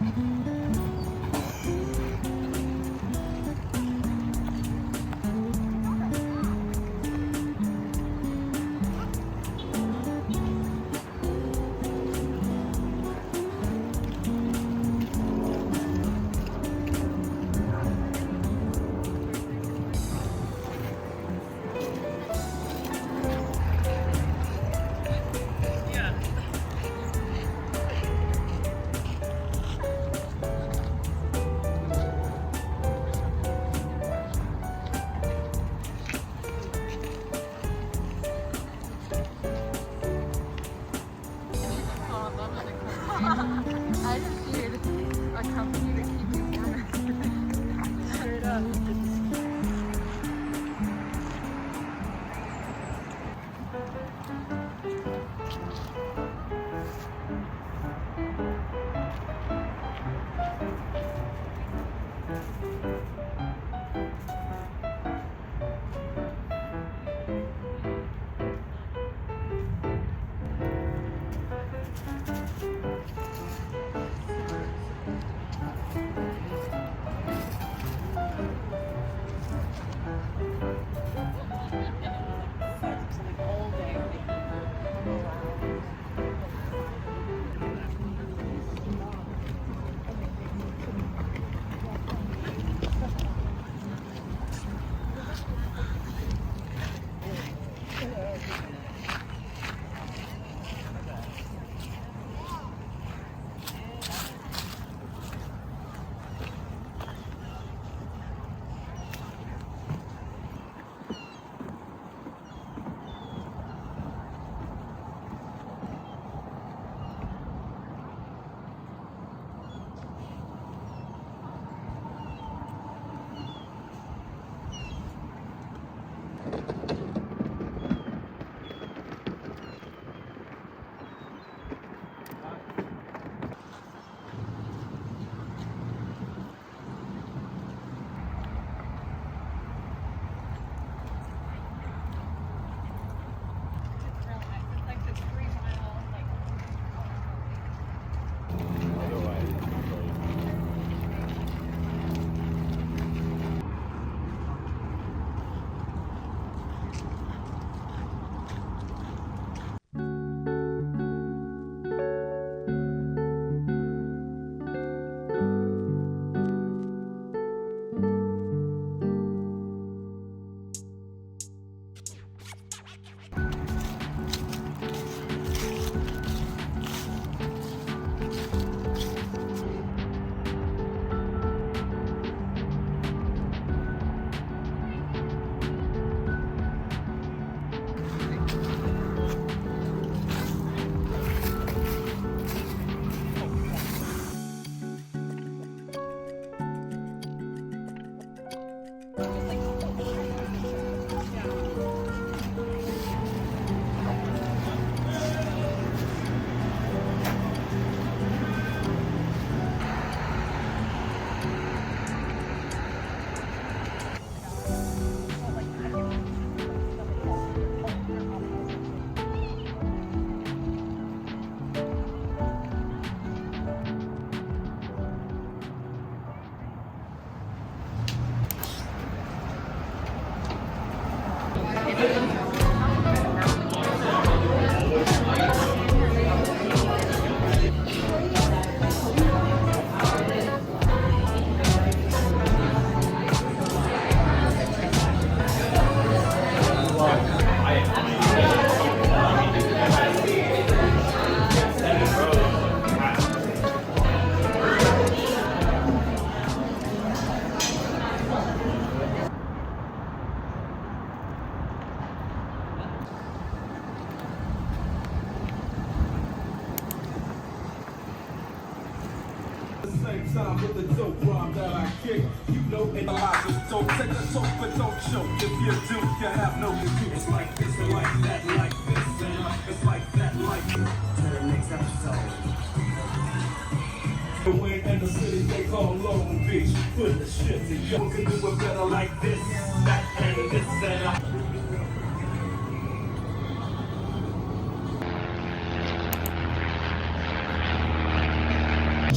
うん same time with the dope rhyme that I kick. You know analyze it, so take a toke but don't choke. If you do, you have no excuse. It's like this and like that, like this and uh, it's like that, like to the next episode. the way in the city they call Long Beach. Put the shit together. Can do it better like this, that, and this and uh.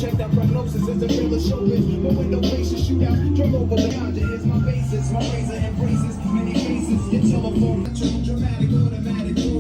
Checked that prognosis. It's a thriller showbiz. But with no faces, shoot out. Drove over the ganja. Here's my basis. My razor embraces many cases. Your telephone. Dramatic, automatic.